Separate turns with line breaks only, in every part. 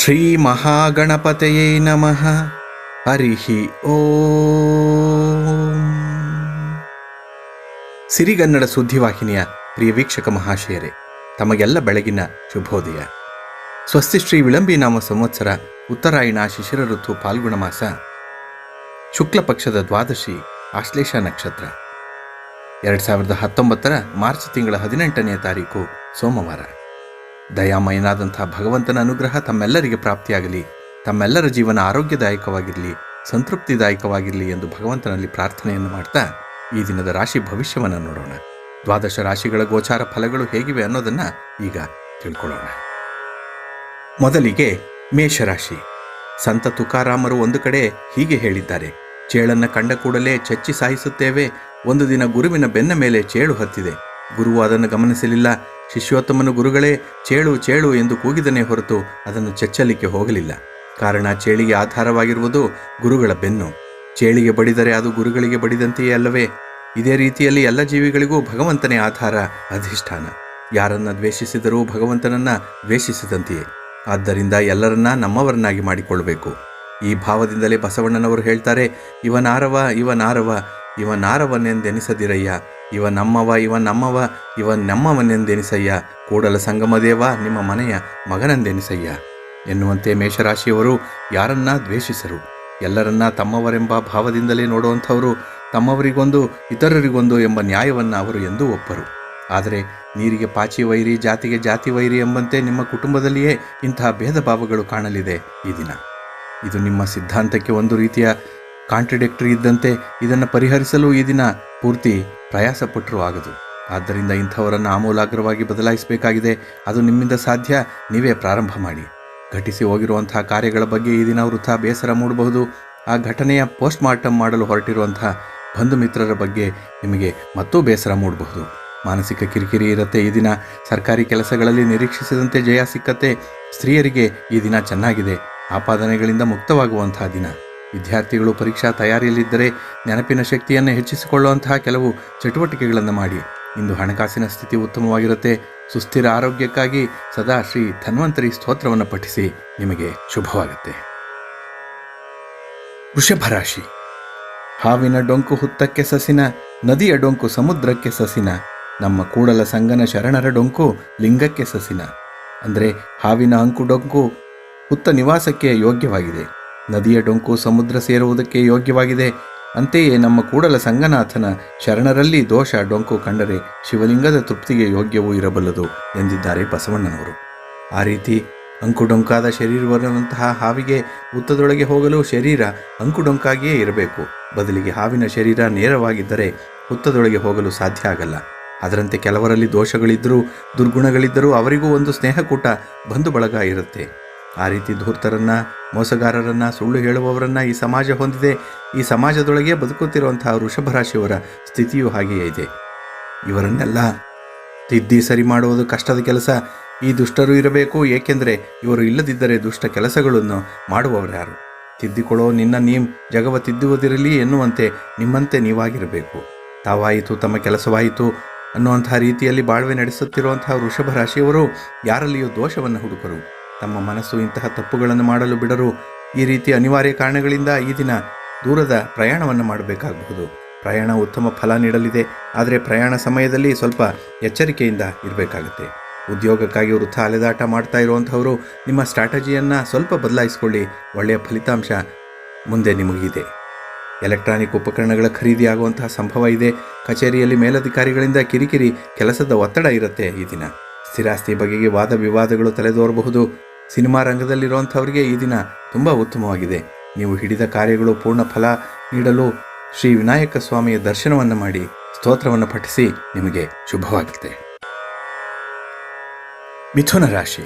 ಶ್ರೀ ಮಹಾಗಣಪತಯೇ ನಮಃ ಹರಿಹಿ ಓ ಸಿರಿಗನ್ನಡ ಸುದ್ದಿವಾಹಿನಿಯ ಪ್ರಿಯ ವೀಕ್ಷಕ ಮಹಾಶಯರೇ, ತಮಗೆಲ್ಲ ಬೆಳಗಿನ ಶುಭೋದಯ. ಸ್ವಸ್ತಿ ಶ್ರೀ ವಿಳಂಬಿ ನಾಮ ಸಂವತ್ಸರ ಉತ್ತರಾಯಣ ಶಿಶಿರ ಋತು ಪಾಲ್ಗುಣ ಮಾಸ, ಶುಕ್ಲ ಪಕ್ಷದ ದ್ವಾದಶಿ ಆಶ್ಲೇಷ ನಕ್ಷತ್ರ. ಎರಡು ಸಾವಿರದ ಹತ್ತೊಂಬತ್ತರ ಮಾರ್ಚ್ ತಿಂಗಳ ಹದಿನೆಂಟನೆಯ ತಾರೀಕು ಸೋಮವಾರ. ದಯಾಮಯನಾದಂಥ ಭಗವಂತನ ಅನುಗ್ರಹ ತಮ್ಮೆಲ್ಲರಿಗೆ ಪ್ರಾಪ್ತಿಯಾಗಲಿ, ತಮ್ಮೆಲ್ಲರ ಜೀವನ ಆರೋಗ್ಯದಾಯಕವಾಗಿರಲಿ, ಸಂತೃಪ್ತಿದಾಯಕವಾಗಿರಲಿ ಎಂದು ಭಗವಂತನಲ್ಲಿ ಪ್ರಾರ್ಥನೆಯನ್ನು ಮಾಡ್ತಾ ಈ ದಿನದ ರಾಶಿ ಭವಿಷ್ಯವನ್ನು ನೋಡೋಣ. ದ್ವಾದಶ ರಾಶಿಗಳ ಗೋಚಾರ ಫಲಗಳು ಹೇಗಿವೆ ಅನ್ನೋದನ್ನ ಈಗ ತಿಳ್ಕೊಳ್ಳೋಣ. ಮೊದಲಿಗೆ ಮೇಷರಾಶಿ. ಸಂತ ತುಕಾರಾಮರು ಒಂದು ಕಡೆ ಹೀಗೆ ಹೇಳಿದ್ದಾರೆ, ಚೇಳನ್ನು ಕಂಡ ಕೂಡಲೇ ಚಚ್ಚಿ ಸಾಯಿಸುತ್ತೇವೆ, ಒಂದು ದಿನ ಗುರುವಿನ ಬೆನ್ನ ಮೇಲೆ ಚೇಳು ಹತ್ತಿದೆ ಗುರುವು ಅದನ್ನು ಗಮನಿಸಲಿಲ್ಲ. ಶಿಷ್ಯೋತ್ತಮನು ಗುರುಗಳೇ, ಚೇಳು ಚೇಳು ಎಂದು ಕೂಗಿದನೇ ಹೊರತು ಅದನ್ನು ಚಚ್ಚಲಿಕ್ಕೆ ಹೋಗಲಿಲ್ಲ. ಕಾರಣ ಚೇಳಿಗೆ ಆಧಾರವಾಗಿರುವುದು ಗುರುಗಳ ಬೆನ್ನು. ಚೇಳಿಗೆ ಬಡಿದರೆ ಅದು ಗುರುಗಳಿಗೆ ಬಡಿದಂತೆಯೇ ಅಲ್ಲವೇ? ಇದೇ ರೀತಿಯಲ್ಲಿ ಎಲ್ಲ ಜೀವಿಗಳಿಗೂ ಭಗವಂತನೇ ಆಧಾರ, ಅಧಿಷ್ಠಾನ. ಯಾರನ್ನ ದ್ವೇಷಿಸಿದರೂ ಭಗವಂತನನ್ನ ದ್ವೇಷಿಸಿದಂತೆಯೇ. ಆದ್ದರಿಂದ ಎಲ್ಲರನ್ನ ನಮ್ಮವರನ್ನಾಗಿ ಮಾಡಿಕೊಳ್ಳಬೇಕು. ಈ ಭಾವದಿಂದಲೇ ಬಸವಣ್ಣನವರು ಹೇಳ್ತಾರೆ, ಇವನಾರವ ಇವನಾರವ ಇವನಾರವನೆಂದೆನಿಸದಿರಯ್ಯ ಇವ ನಮ್ಮವ ಇವ ನಮ್ಮವ, ಇವ ನಮ್ಮವನೆಂದೆನಿಸಯ್ಯ ಕೂಡಲ ಸಂಗಮದೇವ ನಿಮ್ಮ ಮನೆಯ ಮಗನೆಂದೆನಿಸಯ್ಯ ಎನ್ನುವಂತೆ ಮೇಷರಾಶಿಯವರು ಯಾರನ್ನ ದ್ವೇಷಿಸರು? ಎಲ್ಲರನ್ನ ತಮ್ಮವರೆಂಬ ಭಾವದಿಂದಲೇ ನೋಡುವಂಥವರು ತಮ್ಮವರಿಗೊಂದು, ಇತರರಿಗೊಂದು ಎಂಬ ನ್ಯಾಯವನ್ನು ಅವರು ಎಂದೂ ಒಪ್ಪರು. ಆದರೆ ನೀರಿಗೆ ಪಾಚಿ ವೈರಿ, ಜಾತಿಗೆ ಜಾತಿ ವೈರಿ ಎಂಬಂತೆ ನಿಮ್ಮ ಕುಟುಂಬದಲ್ಲಿಯೇ ಇಂತಹ ಭೇದ ಭಾವಗಳು ಕಾಣಲಿದೆ ಈ ದಿನ. ಇದು ನಿಮ್ಮ ಸಿದ್ಧಾಂತಕ್ಕೆ ಒಂದು ರೀತಿಯ ಕಾಂಟ್ರಡಿಕ್ಟರಿ ಇದ್ದಂತೆ ಇದನ್ನು ಪರಿಹರಿಸಲು ಈ ದಿನ ಪೂರ್ತಿ ಪ್ರಯಾಸ ಪಟ್ಟರೂ ಆಗದು. ಆದ್ದರಿಂದ ಇಂಥವರನ್ನು ಆಮೂಲಾಗ್ರವಾಗಿ ಬದಲಾಯಿಸಬೇಕಾಗಿದೆ. ಅದು ನಿಮ್ಮಿಂದ ಸಾಧ್ಯ. ನೀವೇ ಪ್ರಾರಂಭ ಮಾಡಿ. ಘಟಿಸಿ ಹೋಗಿರುವಂತಹ ಕಾರ್ಯಗಳ ಬಗ್ಗೆ ಈ ದಿನ ವೃಥ ಬೇಸರ ಮೂಡಬಹುದು. ಆ ಘಟನೆಯ ಪೋಸ್ಟ್ ಮಾರ್ಟಮ್ ಮಾಡಲು ಹೊರಟಿರುವಂತಹ ಬಂಧು ಮಿತ್ರರ ಬಗ್ಗೆ ನಿಮಗೆ ಮತ್ತೂ ಬೇಸರ ಮೂಡಬಹುದು. ಮಾನಸಿಕ ಕಿರಿಕಿರಿ ಇರುತ್ತೆ ಈ ದಿನ. ಸರ್ಕಾರಿ ಕೆಲಸಗಳಲ್ಲಿ ನಿರೀಕ್ಷಿಸಿದಂತೆ ಜಯ ಸಿಕ್ಕತ್ತೆ. ಸ್ತ್ರೀಯರಿಗೆ ಈ ದಿನ ಚೆನ್ನಾಗಿದೆ. ಆಪಾದನೆಗಳಿಂದ ಮುಕ್ತವಾಗುವಂತಹ ದಿನ. ವಿದ್ಯಾರ್ಥಿಗಳು ಪರೀಕ್ಷಾ ತಯಾರಿಯಲ್ಲಿದ್ದರೆ ನೆನಪಿನ ಶಕ್ತಿಯನ್ನು ಹೆಚ್ಚಿಸಿಕೊಳ್ಳುವಂತಹ ಕೆಲವು ಚಟುವಟಿಕೆಗಳನ್ನು ಮಾಡಿ. ಇಂದು ಹಣಕಾಸಿನ ಸ್ಥಿತಿ ಉತ್ತಮವಾಗಿರುತ್ತೆ. ಸುಸ್ಥಿರ ಆರೋಗ್ಯಕ್ಕಾಗಿ ಸದಾ ಶ್ರೀ ಧನ್ವಂತರಿ ಸ್ತೋತ್ರವನ್ನು ಪಠಿಸಿ. ನಿಮಗೆ ಶುಭವಾಗುತ್ತೆ. ವೃಷಭರಾಶಿ ಹಾವಿನ ಡೊಂಕು ಹುತ್ತಕ್ಕೆ ಸಸಿನ, ನದಿಯ ಡೊಂಕು ಸಮುದ್ರಕ್ಕೆ ಸಸಿನ, ನಮ್ಮ ಕೂಡಲ ಸಂಗನ ಶರಣರ ಡೊಂಕು ಲಿಂಗಕ್ಕೆ ಸಸಿನ. ಅಂದರೆ ಹಾವಿನ ಅಂಕು ಡೊಂಕು ಹುತ್ತ ನಿವಾಸಕ್ಕೆ ಯೋಗ್ಯವಾಗಿದೆ. ನದಿಯ ಡೊಂಕು ಸಮುದ್ರ ಸೇರುವುದಕ್ಕೆ ಯೋಗ್ಯವಾಗಿದೆ. ಅಂತೆಯೇ ನಮ್ಮ ಕೂಡಲ ಸಂಗನಾಥನ ಶರಣರಲ್ಲಿ ದೋಷ ಡೊಂಕು ಕಂಡರೆ ಶಿವಲಿಂಗದ ತೃಪ್ತಿಗೆ ಯೋಗ್ಯವೂ ಇರಬಲ್ಲದು, ಎಂದಿದ್ದಾರೆ ಬಸವಣ್ಣನವರು. ಆ ರೀತಿ ಅಂಕುಡೊಂಕಾದ ಶರೀರವಿರುವಂತಹ ಹಾವಿಗೆ ಉತ್ತದೊಳಗೆ ಹೋಗಲು ಶರೀರ ಅಂಕುಡೊಂಕಾಗಿಯೇ ಇರಬೇಕು. ಬದಲಿಗೆ ಹಾವಿನ ಶರೀರ ನೇರವಾಗಿದ್ದರೆ ಹುತ್ತದೊಳಗೆ ಹೋಗಲು ಸಾಧ್ಯ ಆಗಲ್ಲ. ಅದರಂತೆ ಕೆಲವರಲ್ಲಿ ದೋಷಗಳಿದ್ದರೂ ದುರ್ಗುಣಗಳಿದ್ದರೂ ಅವರಿಗೂ ಒಂದು ಸ್ನೇಹಕೂಟ ಬಂಧು ಬಳಗ ಇರುತ್ತೆ. ಆ ರೀತಿ ಧೂರ್ತರನ್ನ, ಮೋಸಗಾರರನ್ನ, ಸುಳ್ಳು ಹೇಳುವವರನ್ನ ಈ ಸಮಾಜ ಹೊಂದಿದೆ. ಈ ಸಮಾಜದೊಳಗೆ ಬದುಕುತ್ತಿರುವಂತಹ ವೃಷಭ ರಾಶಿಯವರ ಸ್ಥಿತಿಯೂ ಹಾಗೆಯೇ ಇದೆ. ಇವರನ್ನೆಲ್ಲ ತಿದ್ದಿ ಸರಿ ಮಾಡುವುದು ಕಷ್ಟದ ಕೆಲಸ. ಈ ದುಷ್ಟರು ಇರಬೇಕು, ಏಕೆಂದರೆ ಇವರು ಇಲ್ಲದಿದ್ದರೆ ದುಷ್ಟ ಕೆಲಸಗಳನ್ನು ಮಾಡುವವರು ಯಾರು? ತಿದ್ದಿಕೊಳ್ಳೋ ನಿನ್ನ ನೀಮ್ ಜಗವ ತಿದ್ದುವುದಿರಲಿ ಎನ್ನುವಂತೆ ನಿಮ್ಮಂತೆ ನೀವಾಗಿರಬೇಕು. ತಾವಾಯಿತು, ತಮ್ಮ ಕೆಲಸವಾಯಿತು ಅನ್ನುವಂತಹ ರೀತಿಯಲ್ಲಿ ಬಾಳ್ವೆ ನಡೆಸುತ್ತಿರುವಂತಹ ವೃಷಭ ರಾಶಿಯವರು ಯಾರಲ್ಲಿಯೂ ದೋಷವನ್ನು ಹುಡುಕರು. ತಮ್ಮ ಮನಸ್ಸು ಇಂತಹ ತಪ್ಪುಗಳನ್ನು ಮಾಡಲು ಬಿಡರು. ಈ ರೀತಿ ಅನಿವಾರ್ಯ ಕಾರಣಗಳಿಂದ ಈ ದಿನ ದೂರದ ಪ್ರಯಾಣವನ್ನು ಮಾಡಬೇಕಾಗಬಹುದು. ಪ್ರಯಾಣ ಉತ್ತಮ ಫಲ ನೀಡಲಿದೆ. ಆದರೆ ಪ್ರಯಾಣ ಸಮಯದಲ್ಲಿ ಸ್ವಲ್ಪ ಎಚ್ಚರಿಕೆಯಿಂದ ಇರಬೇಕಾಗುತ್ತೆ. ಉದ್ಯೋಗಕ್ಕಾಗಿ ವೃಥ ಅಲೆದಾಟ ಮಾಡ್ತಾ ಇರುವಂಥವರು, ನಿಮ್ಮ ಸ್ಟ್ರಾಟಜಿಯನ್ನು ಸ್ವಲ್ಪ ಬದಲಾಯಿಸಿಕೊಳ್ಳಿ. ಒಳ್ಳೆಯ ಫಲಿತಾಂಶ ಮುಂದೆ ನಿಮಗಿದೆ. ಎಲೆಕ್ಟ್ರಾನಿಕ್ ಉಪಕರಣಗಳ ಖರೀದಿ ಆಗುವಂತಹ ಸಂಭವ ಇದೆ. ಕಚೇರಿಯಲ್ಲಿ ಮೇಲಧಿಕಾರಿಗಳಿಂದ ಕಿರಿಕಿರಿ ಕೆಲಸದ ಒತ್ತಡ ಇರುತ್ತೆ ಈ ದಿನ. ಸ್ಥಿರಾಸ್ತಿ ಬಗೆಗೆ ವಾದ ವಿವಾದಗಳು ತಲೆದೋರಬಹುದು. ಸಿನಿಮಾ ರಂಗದಲ್ಲಿರುವಂಥವರಿಗೆ ಈ ದಿನ ತುಂಬ ಉತ್ತಮವಾಗಿದೆ. ನೀವು ಹಿಡಿದ ಕಾರ್ಯಗಳು ಪೂರ್ಣ ಫಲ ನೀಡಲು ಶ್ರೀ ವಿನಾಯಕ ಸ್ವಾಮಿಯ ದರ್ಶನವನ್ನು ಮಾಡಿ ಸ್ತೋತ್ರವನ್ನು ಪಠಿಸಿ ನಿಮಗೆ ಶುಭವಾಗುತ್ತೆ. ಮಿಥುನ ರಾಶಿ.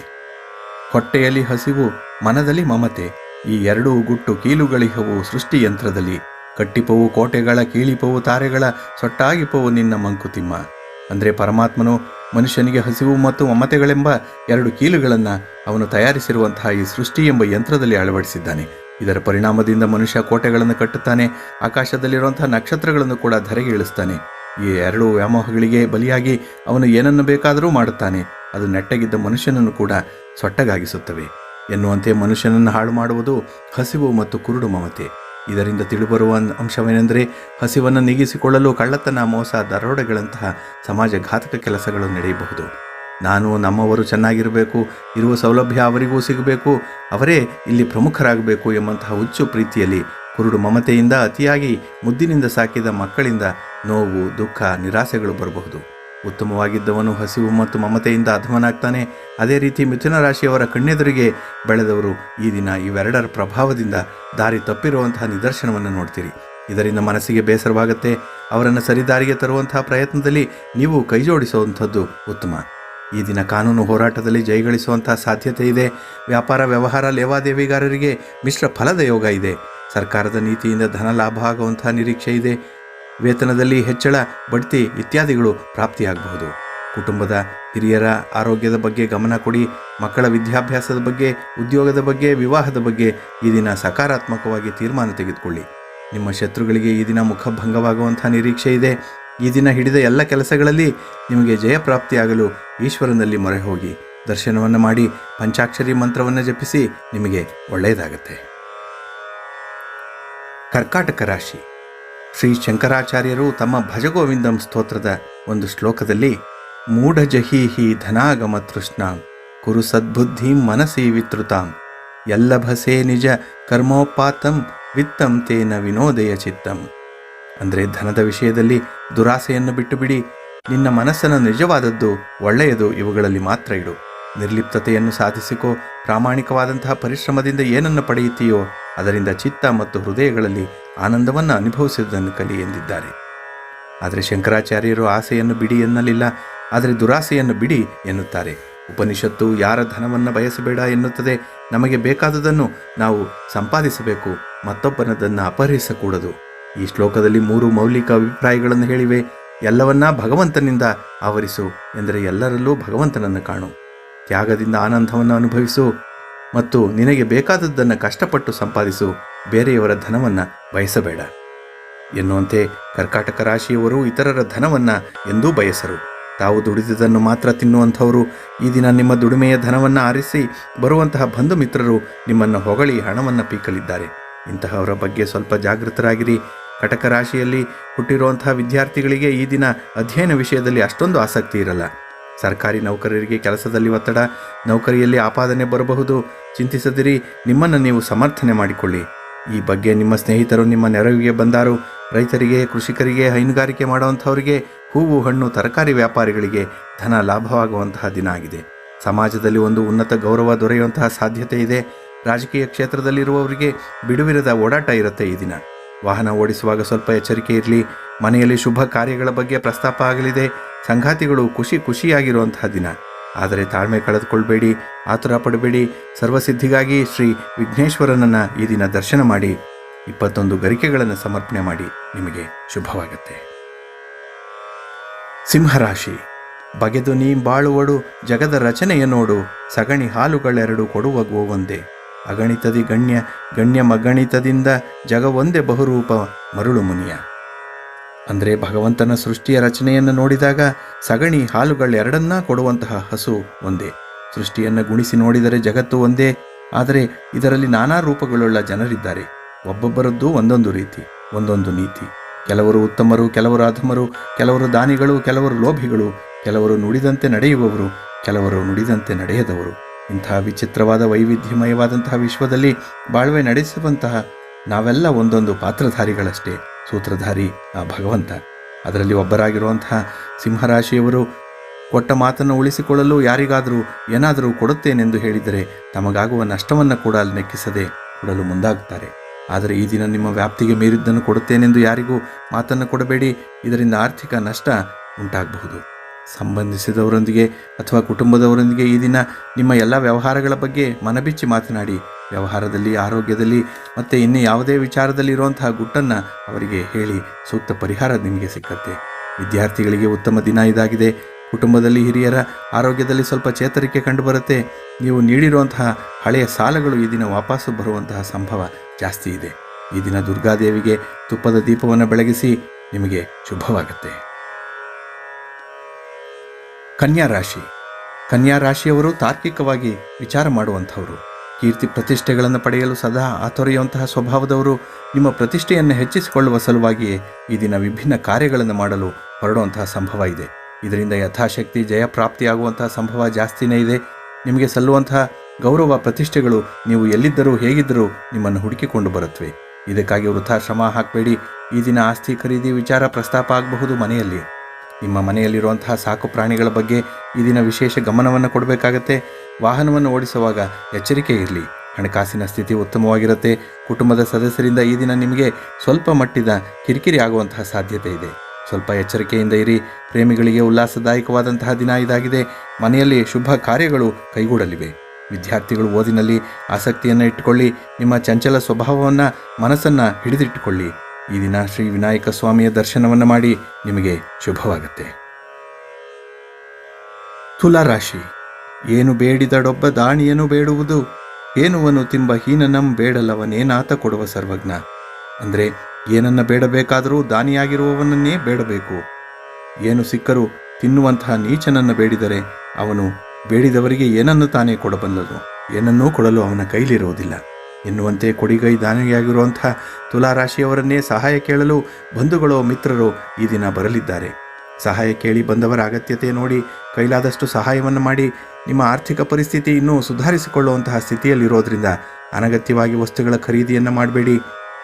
ಹೊಟ್ಟೆಯಲ್ಲಿ ಹಸಿವು, ಮನದಲ್ಲಿ ಮಮತೆ, ಈ ಎರಡೂ ಗುಟ್ಟು ಕೀಲುಗಳಿಹವು ಸೃಷ್ಟಿ ಯಂತ್ರದಲ್ಲಿ. ಕಟ್ಟಿಪವು ಕೋಟೆಗಳ, ಕೀಳಿಪವು ತಾರೆಗಳ, ಸೊಟ್ಟಾಗಿಪವು ನಿನ್ನ ಮಂಕುತಿಮ್ಮ. ಅಂದರೆ ಪರಮಾತ್ಮನು ಮನುಷ್ಯನಿಗೆ ಹಸಿವು ಮತ್ತು ಮಮತೆಗಳೆಂಬ ಎರಡು ಕೀಲುಗಳನ್ನು ಅವನು ತಯಾರಿಸಿರುವಂತಹ ಈ ಸೃಷ್ಟಿ ಎಂಬ ಯಂತ್ರದಲ್ಲಿ ಅಳವಡಿಸಿದ್ದಾನೆ. ಇದರ ಪರಿಣಾಮದಿಂದ ಮನುಷ್ಯ ಕೋಟೆಗಳನ್ನು ಕಟ್ಟುತ್ತಾನೆ, ಆಕಾಶದಲ್ಲಿರುವಂತಹ ನಕ್ಷತ್ರಗಳನ್ನು ಕೂಡ ಧರೆಗೆ ಇಳಿಸ್ತಾನೆ. ಈ ಎರಡು ವ್ಯಾಮೋಹಗಳಿಗೆ ಬಲಿಯಾಗಿ ಅವನು ಏನನ್ನು ಬೇಕಾದರೂ ಮಾಡುತ್ತಾನೆ, ಅದು ನೆಟ್ಟಗಿದ್ದ ಮನುಷ್ಯನನ್ನು ಕೂಡ ಸೊಟ್ಟಗಾಗಿಸುತ್ತವೆ. ಎನ್ನುವಂತೆ ಮನುಷ್ಯನನ್ನು ಹಾಳು ಮಾಡುವುದು ಹಸಿವು ಮತ್ತು ಕುರುಡು ಮಮತೆ. ಇದರಿಂದ ತಿಳಿಬರುವ ಅಂಶವೇನೆಂದರೆ ಹಸಿವನ್ನು ನೀಗಿಸಿಕೊಳ್ಳಲು ಕಳ್ಳತನ, ಮೋಸ, ದರೋಡೆಗಳಂತಹ ಸಮಾಜ ಘಾತಕ ಕೆಲಸಗಳು ನಡೆಯಬಹುದು. ನಾನು ನಮ್ಮವರು ಚೆನ್ನಾಗಿರಬೇಕು, ಇರುವ ಸೌಲಭ್ಯ ಅವರಿಗೂ ಸಿಗಬೇಕು, ಅವರೇ ಇಲ್ಲಿ ಪ್ರಮುಖರಾಗಬೇಕು ಎಂಬಂತಹ ಹುಚ್ಚು ಪ್ರೀತಿಯಲ್ಲಿ ಕುರುಡು ಮಮತೆಯಿಂದ ಅತಿಯಾಗಿ ಮುದ್ದಿನಿಂದ ಸಾಕಿದ ಮಕ್ಕಳಿಂದ ನೋವು, ದುಃಖ, ನಿರಾಸೆಗಳು ಬರಬಹುದು. ಉತ್ತಮವಾಗಿದ್ದವನು ಹಸಿವು ಮತ್ತು ಮಮತೆಯಿಂದ ಅಧಮನಾಗ್ತಾನೆ. ಅದೇ ರೀತಿ ಮಿಥುನ ರಾಶಿಯವರ ಕಣ್ಣೆದುರಿಗೆ ಬೆಳೆದವರು ಈ ದಿನ ಇವೆರಡರ ಪ್ರಭಾವದಿಂದ ದಾರಿ ತಪ್ಪಿರುವಂತಹ ನಿದರ್ಶನವನ್ನು ನೋಡ್ತೀರಿ. ಇದರಿಂದ ಮನಸ್ಸಿಗೆ ಬೇಸರವಾಗುತ್ತೆ. ಅವರನ್ನು ಸರಿದಾರಿಗೆ ತರುವಂತಹ ಪ್ರಯತ್ನದಲ್ಲಿ ನೀವು ಕೈಜೋಡಿಸುವಂಥದ್ದು ಉತ್ತಮ. ಈ ದಿನ ಕಾನೂನು ಹೋರಾಟದಲ್ಲಿ ಜಯಗಳಿಸುವಂತಹ ಸಾಧ್ಯತೆ ಇದೆ. ವ್ಯಾಪಾರ ವ್ಯವಹಾರ ಲೇವಾದೇವಿಗಾರರಿಗೆ ಮಿಶ್ರ ಫಲದ ಯೋಗ ಇದೆ. ಸರ್ಕಾರದ ನೀತಿಯಿಂದ ಧನ ಲಾಭ ಆಗುವಂತಹ ನಿರೀಕ್ಷೆ ಇದೆ. ವೇತನದಲ್ಲಿ ಹೆಚ್ಚಳ, ಬಡ್ತಿ ಇತ್ಯಾದಿಗಳು ಪ್ರಾಪ್ತಿಯಾಗಬಹುದು. ಕುಟುಂಬದ ಹಿರಿಯರ ಆರೋಗ್ಯದ ಬಗ್ಗೆ ಗಮನ ಕೊಡಿ, ಮಕ್ಕಳ ವಿದ್ಯಾಭ್ಯಾಸದ ಬಗ್ಗೆ, ಉದ್ಯೋಗದ ಬಗ್ಗೆ, ವಿವಾಹದ ಬಗ್ಗೆ ಈ ದಿನ ಸಕಾರಾತ್ಮಕವಾಗಿ ತೀರ್ಮಾನ ತೆಗೆದುಕೊಳ್ಳಿ. ನಿಮ್ಮ ಶತ್ರುಗಳಿಗೆ ಈ ದಿನ ಮುಖಭಂಗವಾಗುವಂಥ ನಿರೀಕ್ಷೆ ಇದೆ. ಈ ದಿನ ಹಿಡಿದ ಎಲ್ಲ ಕೆಲಸಗಳಲ್ಲಿ ನಿಮಗೆ ಜಯಪ್ರಾಪ್ತಿಯಾಗಲು ಈಶ್ವರನಲ್ಲಿ ಮೊರೆ ಹೋಗಿ. ದರ್ಶನವನ್ನು ಮಾಡಿ, ಪಂಚಾಕ್ಷರಿ ಮಂತ್ರವನ್ನು ಜಪಿಸಿ ನಿಮಗೆ ಒಳ್ಳೆಯದಾಗತ್ತೆ. ಕರ್ಕಾಟಕ ರಾಶಿ. ಶ್ರೀ ಶಂಕರಾಚಾರ್ಯರು ತಮ್ಮ ಭಜಗೋವಿಂದಂ ಸ್ತೋತ್ರದ ಒಂದು ಶ್ಲೋಕದಲ್ಲಿ ಮೂಢಜಹೀಹಿ ಧನಾಗಮ ತೃಷ್ಣಾಂ, ಕುರು ಸದ್ಬುದ್ಧಿಂ ಮನಸಿ ವಿತೃತಾಂ ಎಲ್ಲಭಸೆ ನಿಜ ಕರ್ಮೋಪಾತಂ ವಿತ್ತಂ ತೇನ ವಿನೋದಯ ಚಿತ್ತಂ. ಅಂದರೆ ಧನದ ವಿಷಯದಲ್ಲಿ ದುರಾಸೆಯನ್ನು ಬಿಟ್ಟು ಬಿಡಿ ನಿನ್ನ ಮನಸ್ಸನ್ನು ನಿಜವಾದದ್ದು ಒಳ್ಳೆಯದು ಇವುಗಳಲ್ಲಿ ಮಾತ್ರ ಇಡು. ನಿರ್ಲಿಪ್ತತೆಯನ್ನು ಸಾಧಿಸಿಕೋ, ಪ್ರಾಮಾಣಿಕವಾದಂತಹ ಪರಿಶ್ರಮದಿಂದ ಏನನ್ನು ಪಡೆಯುತ್ತೀಯೋ ಅದರಿಂದ ಚಿತ್ತ ಮತ್ತು ಹೃದಯಗಳಲ್ಲಿ ಆನಂದವನ್ನು ಅನುಭವಿಸುವುದನ್ನು ಕಲಿ ಎಂದಿದ್ದಾರೆ. ಆದರೆ ಶಂಕರಾಚಾರ್ಯರು ಆಸೆಯನ್ನು ಬಿಡಿ ಎನ್ನಲಿಲ್ಲ, ಆದರೆ ದುರಾಸೆಯನ್ನು ಬಿಡಿ ಎನ್ನುತ್ತಾರೆ. ಉಪನಿಷತ್ತು ಯಾರ ಧನವನ್ನು ಬಯಸಬೇಡ ಎನ್ನುತ್ತದೆ, ನಮಗೆ ಬೇಕಾದುದನ್ನು ನಾವು ಸಂಪಾದಿಸಬೇಕು, ಮತ್ತೊಬ್ಬನದನ್ನು ಅಪಹರಿಸಕೂಡದು. ಈ ಶ್ಲೋಕದಲ್ಲಿ ಮೂರು ಮೌಲಿಕ ಅಭಿಪ್ರಾಯಗಳನ್ನು ಹೇಳಿವೆ, ಎಲ್ಲವನ್ನ ಭಗವಂತನಿಂದ ಆವರಿಸು, ಎಂದರೆ ಎಲ್ಲರಲ್ಲೂ ಭಗವಂತನನ್ನು ಕಾಣು. ತ್ಯಾಗದಿಂದ ಆನಂದವನ್ನು ಅನುಭವಿಸು ಮತ್ತು ನಿನಗೆ ಬೇಕಾದದ್ದನ್ನು ಕಷ್ಟಪಟ್ಟು ಸಂಪಾದಿಸು, ಬೇರೆಯವರ ಧನವನ್ನು ಬಯಸಬೇಡ. ಎನ್ನುವಂತೆ ಕರ್ಕಾಟಕ ರಾಶಿಯವರು ಇತರರ ಧನವನ್ನು ಎಂದೂ ಬಯಸರು. ತಾವು ದುಡಿದುದನ್ನು ಮಾತ್ರ ತಿನ್ನುವಂಥವರು ಈ ದಿನ ನಿಮ್ಮ ದುಡಿಮೆಯ ಧನವನ್ನು ಆರಿಸಿ ಬರುವಂತಹ ಬಂಧು ಮಿತ್ರರು ನಿಮ್ಮನ್ನು ಹೊಗಳಿ ಹಣವನ್ನು ಪೀಕಲಿದ್ದಾರೆ. ಇಂತಹವರ ಬಗ್ಗೆ ಸ್ವಲ್ಪ ಜಾಗೃತರಾಗಿರಿ. ಕಟಕ ರಾಶಿಯಲ್ಲಿ ಹುಟ್ಟಿರುವಂತಹ ವಿದ್ಯಾರ್ಥಿಗಳಿಗೆ ಈ ದಿನ ಅಧ್ಯಯನ ವಿಷಯದಲ್ಲಿ ಅಷ್ಟೊಂದು ಆಸಕ್ತಿ ಇರಲ್ಲ. ಸರ್ಕಾರಿ ನೌಕರರಿಗೆ ಕೆಲಸದಲ್ಲಿ ಒತ್ತಡ, ನೌಕರಿಯಲ್ಲಿ ಆಪಾದನೆ ಬರಬಹುದು. ಚಿಂತಿಸದಿರಿ, ನಿಮ್ಮನ್ನು ನೀವು ಸಮರ್ಥನೆ ಮಾಡಿಕೊಳ್ಳಿ. ಈ ಬಗ್ಗೆ ನಿಮ್ಮ ಸ್ನೇಹಿತರು ನಿಮ್ಮ ನೆರವಿಗೆ ಬಂದಾರು. ರೈತರಿಗೆ, ಕೃಷಿಕರಿಗೆ ಹೈನುಗಾರಿಕೆ ಮಾಡುವಂಥವರಿಗೆ ಹೂವು, ಹಣ್ಣು, ತರಕಾರಿ ವ್ಯಾಪಾರಿಗಳಿಗೆ ಧನ ಲಾಭವಾಗುವಂತಹ ದಿನ ಆಗಿದೆ. ಸಮಾಜದಲ್ಲಿ ಒಂದು ಉನ್ನತ ಗೌರವ ದೊರೆಯುವಂತಹ ಸಾಧ್ಯತೆ ಇದೆ. ರಾಜಕೀಯ ಕ್ಷೇತ್ರದಲ್ಲಿರುವವರಿಗೆ ಬಿಡುವಿರದ ಓಡಾಟ ಇರುತ್ತೆ ಈ ದಿನ. ವಾಹನ ಓಡಿಸುವಾಗ ಸ್ವಲ್ಪ ಎಚ್ಚರಿಕೆ ಇರಲಿ. ಮನೆಯಲ್ಲಿ ಶುಭ ಕಾರ್ಯಗಳ ಬಗ್ಗೆ ಪ್ರಸ್ತಾಪ ಆಗಲಿದೆ. ಸಂಗಾತಿಗಳು ಖುಷಿ ಖುಷಿಯಾಗಿರುವಂತಹ ದಿನ. ಆದರೆ ತಾಳ್ಮೆ ಕಳೆದುಕೊಳ್ಬೇಡಿ, ಆತುರ ಪಡಬೇಡಿ. ಸರ್ವಸಿದ್ಧಿಗಾಗಿ ಶ್ರೀ ವಿಘ್ನೇಶ್ವರನನ್ನು ಈ ದಿನ ದರ್ಶನ ಮಾಡಿ, ಇಪ್ಪತ್ತೊಂದು ಗರಿಕೆಗಳನ್ನು ಸಮರ್ಪಣೆ ಮಾಡಿ ನಿಮಗೆ ಶುಭವಾಗುತ್ತೆ. ಸಿಂಹರಾಶಿ. ಬಗೆದು ನೀ ಬಾಳುವಡು ಜಗದ ರಚನೆಯ ನೋಡು, ಸಗಣಿ ಹಾಲುಗಳೆರಡು ಕೊಡುವ ಗೋವೊಂದೇ. ಅಗಣಿತದಿ ಗಣ್ಯ ಗಣ್ಯ ಮಗಣಿತದಿಂದ ಜಗ ಒಂದೇ ಬಹುರೂಪ ಮರುಳು ಮುನಿಯ. ಅಂದರೆ ಭಗವಂತನ ಸೃಷ್ಟಿಯ ರಚನೆಯನ್ನು ನೋಡಿದಾಗ ಸಗಣಿ ಹಾಲುಗಳೆರಡನ್ನ ಕೊಡುವಂತಹ ಹಸು ಒಂದೇ. ಸೃಷ್ಟಿಯನ್ನು ಗುಣಿಸಿ ನೋಡಿದರೆ ಜಗತ್ತು ಒಂದೇ, ಆದರೆ ಇದರಲ್ಲಿ ನಾನಾ ರೂಪಗಳುಳ್ಳ ಜನರಿದ್ದಾರೆ. ಒಬ್ಬೊಬ್ಬರದ್ದು ಒಂದೊಂದು ರೀತಿ, ಒಂದೊಂದು ನೀತಿ. ಕೆಲವರು ಉತ್ತಮರು, ಕೆಲವರು ಅಧಮರು, ಕೆಲವರು ದಾನಿಗಳು, ಕೆಲವರು ಲೋಭಿಗಳು, ಕೆಲವರು ನುಡಿದಂತೆ ನಡೆಯುವವರು, ಕೆಲವರು ನುಡಿದಂತೆ ನಡೆಯದವರು. ಇಂತಹ ವಿಚಿತ್ರವಾದ ವೈವಿಧ್ಯಮಯವಾದಂತಹ ವಿಶ್ವದಲ್ಲಿ ಬಾಳ್ವೆ ನಡೆಸುವಂತಹ ನಾವೆಲ್ಲ ಒಂದೊಂದು ಪಾತ್ರಧಾರಿಗಳಷ್ಟೇ. ಸೂತ್ರಧಾರಿ, ಆ ಭಗವಂತ. ಅದರಲ್ಲಿ ಒಬ್ಬರಾಗಿರುವಂತಹ ಸಿಂಹರಾಶಿಯವರು ಕೊಟ್ಟ ಮಾತನ್ನು ಉಳಿಸಿಕೊಳ್ಳಲು ಯಾರಿಗಾದರೂ ಏನಾದರೂ ಕೊಡುತ್ತೇನೆಂದು ಹೇಳಿದರೆ ತಮಗಾಗುವ ನಷ್ಟವನ್ನು ಕೂಡ ಅಲ್ಲಿ ಲೆಕ್ಕಿಸದೆ ಕೊಡಲು ಮುಂದಾಗುತ್ತಾರೆ. ಆದರೆ ಈ ದಿನ ನಿಮ್ಮ ವ್ಯಾಪ್ತಿಗೆ ಮೀರಿದ್ದನ್ನು ಕೊಡುತ್ತೇನೆಂದು ಯಾರಿಗೂ ಮಾತನ್ನು ಕೊಡಬೇಡಿ. ಇದರಿಂದ ಆರ್ಥಿಕ ನಷ್ಟ ಉಂಟಾಗಬಹುದು. ಸಂಬಂಧಿಸಿದವರೊಂದಿಗೆ ಅಥವಾ ಕುಟುಂಬದವರೊಂದಿಗೆ ಈ ದಿನ ನಿಮ್ಮ ಎಲ್ಲ ವ್ಯವಹಾರಗಳ ಬಗ್ಗೆ ಮನಬಿಚ್ಚಿ ಮಾತನಾಡಿ. ವ್ಯವಹಾರದಲ್ಲಿ, ಆರೋಗ್ಯದಲ್ಲಿ, ಮತ್ತು ಇನ್ನು ಯಾವುದೇ ವಿಚಾರದಲ್ಲಿ ಇರುವಂತಹ ಗುಟ್ಟನ್ನು ಅವರಿಗೆ ಹೇಳಿ ಸೂಕ್ತ ಪರಿಹಾರ ನಿಮಗೆ ಸಿಕ್ಕತ್ತೆ. ವಿದ್ಯಾರ್ಥಿಗಳಿಗೆ ಉತ್ತಮ ದಿನ ಇದಾಗಿದೆ. ಕುಟುಂಬದಲ್ಲಿ ಹಿರಿಯರ ಆರೋಗ್ಯದಲ್ಲಿ ಸ್ವಲ್ಪ ಚೇತರಿಕೆ ಕಂಡುಬರುತ್ತೆ. ನೀವು ನೀಡಿರುವಂತಹ ಹಳೆಯ ಸಾಲಗಳು ಈ ದಿನ ವಾಪಸ್ಸು ಬರುವಂತಹ ಸಂಭವ ಜಾಸ್ತಿ ಇದೆ. ಈ ದಿನ ದುರ್ಗಾದೇವಿಗೆ ತುಪ್ಪದ ದೀಪವನ್ನು ಬೆಳಗಿಸಿ ನಿಮಗೆ ಶುಭವಾಗುತ್ತೆ. ಕನ್ಯಾ ರಾಶಿ. ಕನ್ಯಾ ರಾಶಿಯವರು ತಾರ್ಕಿಕವಾಗಿ ವಿಚಾರ ಮಾಡುವಂಥವರು. ಕೀರ್ತಿ ಪ್ರತಿಷ್ಠೆಗಳನ್ನು ಪಡೆಯಲು ಸದಾ ಆತೊರೆಯುವಂತಹ ಸ್ವಭಾವದವರು ನಿಮ್ಮ ಪ್ರತಿಷ್ಠೆಯನ್ನು ಹೆಚ್ಚಿಸಿಕೊಳ್ಳುವ ಸಲುವಾಗಿಯೇ ಈ ದಿನ ವಿಭಿನ್ನ ಕಾರ್ಯಗಳನ್ನು ಮಾಡಲು ಹೊರಡುವಂತಹ ಸಂಭವ ಇದೆ. ಇದರಿಂದ ಯಥಾಶಕ್ತಿ, ಜಯ ಪ್ರಾಪ್ತಿಯಾಗುವಂತಹ ಸಂಭವ ಜಾಸ್ತಿನೇ ಇದೆ. ನಿಮಗೆ ಸಲ್ಲುವಂತಹ ಗೌರವ ಪ್ರತಿಷ್ಠೆಗಳು ನೀವು ಎಲ್ಲಿದ್ದರೂ ಹೇಗಿದ್ದರೂ ನಿಮ್ಮನ್ನು ಹುಡುಕಿಕೊಂಡು ಬರುತ್ತವೆ. ಇದಕ್ಕಾಗಿ ವೃಥಾಶ್ರಮ ಹಾಕಬೇಡಿ. ಈ ದಿನ ಆಸ್ತಿ ಖರೀದಿ ವಿಚಾರ ಪ್ರಸ್ತಾಪ ಆಗಬಹುದು ಮನೆಯಲ್ಲಿ. ನಿಮ್ಮ ಮನೆಯಲ್ಲಿರುವಂತಹ ಸಾಕು ಪ್ರಾಣಿಗಳ ಬಗ್ಗೆ ಈ ದಿನ ವಿಶೇಷ ಗಮನವನ್ನು ಕೊಡಬೇಕಾಗತ್ತೆ. ವಾಹನವನ್ನು ಓಡಿಸುವಾಗ ಎಚ್ಚರಿಕೆ ಇರಲಿ. ಹಣಕಾಸಿನ ಸ್ಥಿತಿ ಉತ್ತಮವಾಗಿರುತ್ತೆ. ಕುಟುಂಬದ ಸದಸ್ಯರಿಂದ ಈ ದಿನ ನಿಮಗೆ ಸ್ವಲ್ಪ ಮಟ್ಟಿದ ಕಿರಿಕಿರಿ ಆಗುವಂತಹ ಸಾಧ್ಯತೆ ಇದೆ. ಸ್ವಲ್ಪ ಎಚ್ಚರಿಕೆಯಿಂದ ಇರಿ. ಪ್ರೇಮಿಗಳಿಗೆ ಉಲ್ಲಾಸದಾಯಕವಾದಂತಹ ದಿನ ಇದಾಗಿದೆ. ಮನೆಯಲ್ಲಿ ಶುಭ ಕಾರ್ಯಗಳು ಕೈಗೂಡಲಿವೆ. ವಿದ್ಯಾರ್ಥಿಗಳು ಓದಿನಲ್ಲಿ ಆಸಕ್ತಿಯನ್ನು ಇಟ್ಟುಕೊಳ್ಳಿ. ನಿಮ್ಮ ಚಂಚಲ ಸ್ವಭಾವವನ್ನು, ಮನಸ್ಸನ್ನು ಹಿಡಿದಿಟ್ಟುಕೊಳ್ಳಿ. ಈ ದಿನ ಶ್ರೀ ವಿನಾಯಕ ಸ್ವಾಮಿಯ ದರ್ಶನವನ್ನು ಮಾಡಿ ನಿಮಗೆ ಶುಭವಾಗುತ್ತೆ. ತುಲಾ ರಾಶಿ ಏನು ಬೇಡಿದಡೊಬ್ಬ ದಾಣಿಯನು ಬೇಡುವುದು? ಏನುವನು ತಿಂಬ ಹೀನನಂ ಬೇಡಲವನೇನಾತ ಕೊಡುವ ಸರ್ವಜ್ಞ. ಅಂದರೆ ಏನನ್ನ ಬೇಡಬೇಕಾದರೂ ದಾನಿಯಾಗಿರುವವನನ್ನೇ ಬೇಡಬೇಕು. ಏನು ಸಿಕ್ಕರೂ ತಿನ್ನುವಂತಹ ನೀಚನನ್ನು ಬೇಡಿದರೆ ಅವನು ಬೇಡಿದವರಿಗೆ ಏನನ್ನು ತಾನೇ ಕೊಡಬಲ್ಲದು? ಏನನ್ನೂ ಕೊಡಲು ಅವನ ಕೈಲಿರುವುದಿಲ್ಲ. ಎನ್ನುವಂತೆ ಕೊಡಿಗೈ ದಾನಿಯಾಗಿರುವಂತಹ ತುಲಾರಾಶಿಯವರನ್ನೇ ಸಹಾಯ ಕೇಳಲು ಬಂಧುಗಳೋ ಮಿತ್ರರೋ ಈ ದಿನ ಬರಲಿದ್ದಾರೆ. ಸಹಾಯ ಕೇಳಿ ಬಂದವರ ಅಗತ್ಯತೆ ನೋಡಿ ಕೈಲಾದಷ್ಟು ಸಹಾಯವನ್ನು ಮಾಡಿ ನಿಮ್ಮ ಆರ್ಥಿಕ ಪರಿಸ್ಥಿತಿ ಇನ್ನೂ ಸುಧಾರಿಸಿಕೊಳ್ಳುವಂತಹ ಸ್ಥಿತಿಯಲ್ಲಿರೋದ್ರಿಂದ ಅನಗತ್ಯವಾಗಿ ವಸ್ತುಗಳ ಖರೀದಿಯನ್ನು ಮಾಡಬೇಡಿ.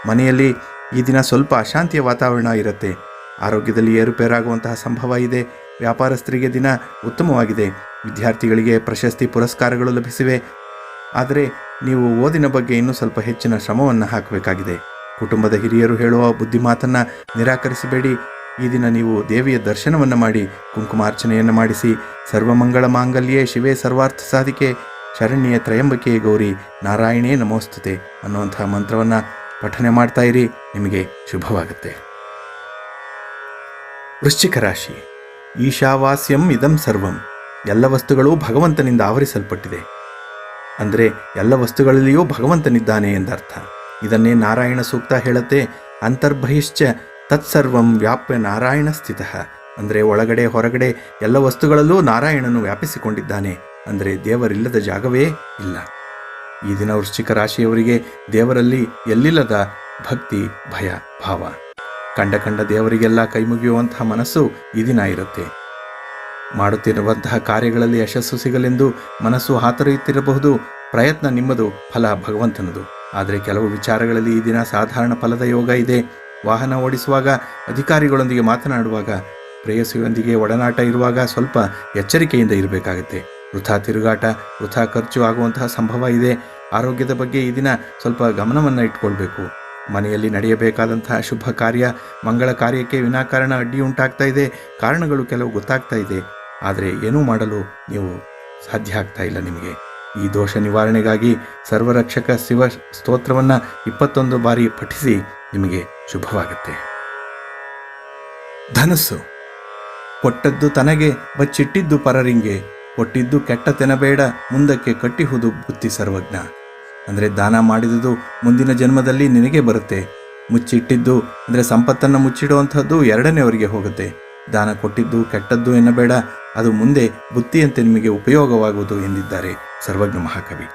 ಮನೆಯಲ್ಲಿ ಈ ದಿನ ಸ್ವಲ್ಪ ಅಶಾಂತಿಯ ವಾತಾವರಣ ಇರುತ್ತೆ. ಆರೋಗ್ಯದಲ್ಲಿ ಏರುಪೇರಾಗುವಂತಹ ಸಂಭವ ಇದೆ. ವ್ಯಾಪಾರಸ್ಥರಿಗೆ ದಿನ ಉತ್ತಮವಾಗಿದೆ. ವಿದ್ಯಾರ್ಥಿಗಳಿಗೆ ಪ್ರಶಸ್ತಿ ಪುರಸ್ಕಾರಗಳು ಲಭಿಸಿವೆ. ಆದರೆ ನೀವು ಓದಿನ ಬಗ್ಗೆ ಇನ್ನೂ ಸ್ವಲ್ಪ ಹೆಚ್ಚಿನ ಶ್ರಮವನ್ನು ಹಾಕಬೇಕಾಗಿದೆ. ಕುಟುಂಬದ ಹಿರಿಯರು ಹೇಳುವ ಬುದ್ಧಿಮಾತನ್ನು ನಿರಾಕರಿಸಬೇಡಿ. ಈ ದಿನ ನೀವು ದೇವಿಯ ದರ್ಶನವನ್ನು ಮಾಡಿ, ಕುಂಕುಮಾರ್ಚನೆಯನ್ನು ಮಾಡಿಸಿ, ಸರ್ವಮಂಗಳ ಮಾಂಗಲ್ಯೇ ಶಿವೇ ಸರ್ವಾರ್ಥ ಸಾಧಿಕೆ, ಶರಣ್ಯ ತ್ರಯಂಬಕೆ ಗೌರಿ, ನಾರಾಯಣೇ ನಮೋಸ್ತುತೆ ಅನ್ನುವಂತಹ ಮಂತ್ರವನ್ನು ಪಠನೆ ಮಾಡ್ತಾ ಇರಿ. ನಿಮಗೆ ಶುಭವಾಗುತ್ತೆ. ವೃಶ್ಚಿಕ ರಾಶಿ. ಈಶಾವಾಸ್ಯಂ ಇದಂ ಸರ್ವಂ. ಎಲ್ಲ ವಸ್ತುಗಳು ಭಗವಂತನಿಂದ ಆವರಿಸಲ್ಪಟ್ಟಿದೆ. ಅಂದರೆ ಎಲ್ಲ ವಸ್ತುಗಳಲ್ಲಿಯೂ ಭಗವಂತನಿದ್ದಾನೆ ಎಂದರ್ಥ. ಇದನ್ನೇ ನಾರಾಯಣ ಸೂಕ್ತ ಹೇಳುತ್ತೆ, ಅಂತರ್ಬಹಿಶ್ಚ ತತ್ಸರ್ವಂ ವ್ಯಾಪ್ಯ ನಾರಾಯಣ ಸ್ಥಿತ. ಅಂದರೆ ಒಳಗಡೆ ಹೊರಗಡೆ ಎಲ್ಲ ವಸ್ತುಗಳಲ್ಲೂ ನಾರಾಯಣನು ವ್ಯಾಪಿಸಿಕೊಂಡಿದ್ದಾನೆ. ಅಂದರೆ ದೇವರಿಲ್ಲದ ಜಾಗವೇ ಇಲ್ಲ. ಈ ದಿನ ವೃಶ್ಚಿಕ ರಾಶಿಯವರಿಗೆ ದೇವರಲ್ಲಿ ಎಲ್ಲಿಲ್ಲದ ಭಕ್ತಿ, ಭಯ, ಭಾವ. ಕಂಡ ಕಂಡ ದೇವರಿಗೆಲ್ಲ ಕೈಮುಗಿಯುವಂತಹ ಮನಸ್ಸು ಈ ದಿನ ಇರುತ್ತೆ. ಮಾಡುತ್ತಿರುವಂತಹ ಕಾರ್ಯಗಳಲ್ಲಿ ಯಶಸ್ಸು ಸಿಗಲೆಂದು ಮನಸ್ಸು ಹಾತೊರೆಯುತ್ತಿರಬಹುದು, ಪ್ರಯತ್ನ ನಿಮ್ಮದು ಫಲ ಭಗವಂತನದು. ಆದರೆ ಕೆಲವು ವಿಚಾರಗಳಲ್ಲಿ ಈ ದಿನ ಸಾಧಾರಣ ಫಲದ ಯೋಗ ಇದೆ. ವಾಹನ ಓಡಿಸುವಾಗ ಅಧಿಕಾರಿಗಳೊಂದಿಗೆ ಮಾತನಾಡುವಾಗ ಪ್ರೇಯಸಿಯೊಂದಿಗೆ ಒಡನಾಟ ಇರುವಾಗ ಸ್ವಲ್ಪ ಎಚ್ಚರಿಕೆಯಿಂದ ಇರಬೇಕಾಗುತ್ತೆ. ವೃಥಾ ತಿರುಗಾಟ, ವೃಥಾ ಖರ್ಚು ಆಗುವಂತಹ ಸಂಭವ ಇದೆ. ಆರೋಗ್ಯದ ಬಗ್ಗೆ ಈ ದಿನ ಸ್ವಲ್ಪ ಗಮನವನ್ನು ಇಟ್ಕೊಳ್ಬೇಕು. ಮನೆಯಲ್ಲಿ ನಡೆಯಬೇಕಾದಂತಹ ಶುಭ ಕಾರ್ಯ, ಮಂಗಳ ಕಾರ್ಯಕ್ಕೆ ವಿನಾಕಾರಣ ಅಡ್ಡಿ ಉಂಟಾಗ್ತಾ ಇದೆ. ಕಾರಣಗಳು ಕೆಲವು ಗೊತ್ತಾಗ್ತಾ ಇದೆ. ಆದರೆ ಏನೂ ಮಾಡಲು ನೀವು ಸಾಧ್ಯ ಆಗ್ತಾ ಇಲ್ಲ ನಿಮಗೆ. ಈ ದೋಷ ನಿವಾರಣೆಗಾಗಿ ಸರ್ವರಕ್ಷಕ ಶಿವ ಸ್ತೋತ್ರವನ್ನು ಇಪ್ಪತ್ತೊಂದು ಬಾರಿ ಪಠಿಸಿ ನಿಮಗೆ ಶುಭವಾಗುತ್ತೆ. ಧನಸ್ಸು. ಕೊಟ್ಟದ್ದು ತನಗೆ ಬಚ್ಚಿಟ್ಟಿದ್ದು ಪರರಿಂಗೆ, ಕೊಟ್ಟಿದ್ದು ಕೆಟ್ಟ ತೆನಬೇಡ ಮುಂದಕ್ಕೆ ಕಟ್ಟಿಹುದು ಬುತ್ತಿ ಸರ್ವಜ್ಞ. ಅಂದರೆ ದಾನ ಮಾಡಿದುದು ಮುಂದಿನ ಜನ್ಮದಲ್ಲಿ ನಿನಗೆ ಬರುತ್ತೆ. ಮುಚ್ಚಿಟ್ಟಿದ್ದು ಅಂದರೆ ಸಂಪತ್ತನ್ನು ಮುಚ್ಚಿಡುವಂಥದ್ದು ಎರಡನೇವರಿಗೆ ಹೋಗುತ್ತೆ. ದಾನ ಕೊಟ್ಟಿದ್ದು ಕೆಟ್ಟದ್ದು ಎನ್ನಬೇಡ, ಅದು ಮುಂದೆ ಬುತ್ತಿಯಂತೆ ನಿಮಗೆ ಉಪಯೋಗವಾಗುವುದು ಎಂದಿದ್ದಾರೆ ಸರ್ವಜ್ಞ ಮಹಾಕವಿ.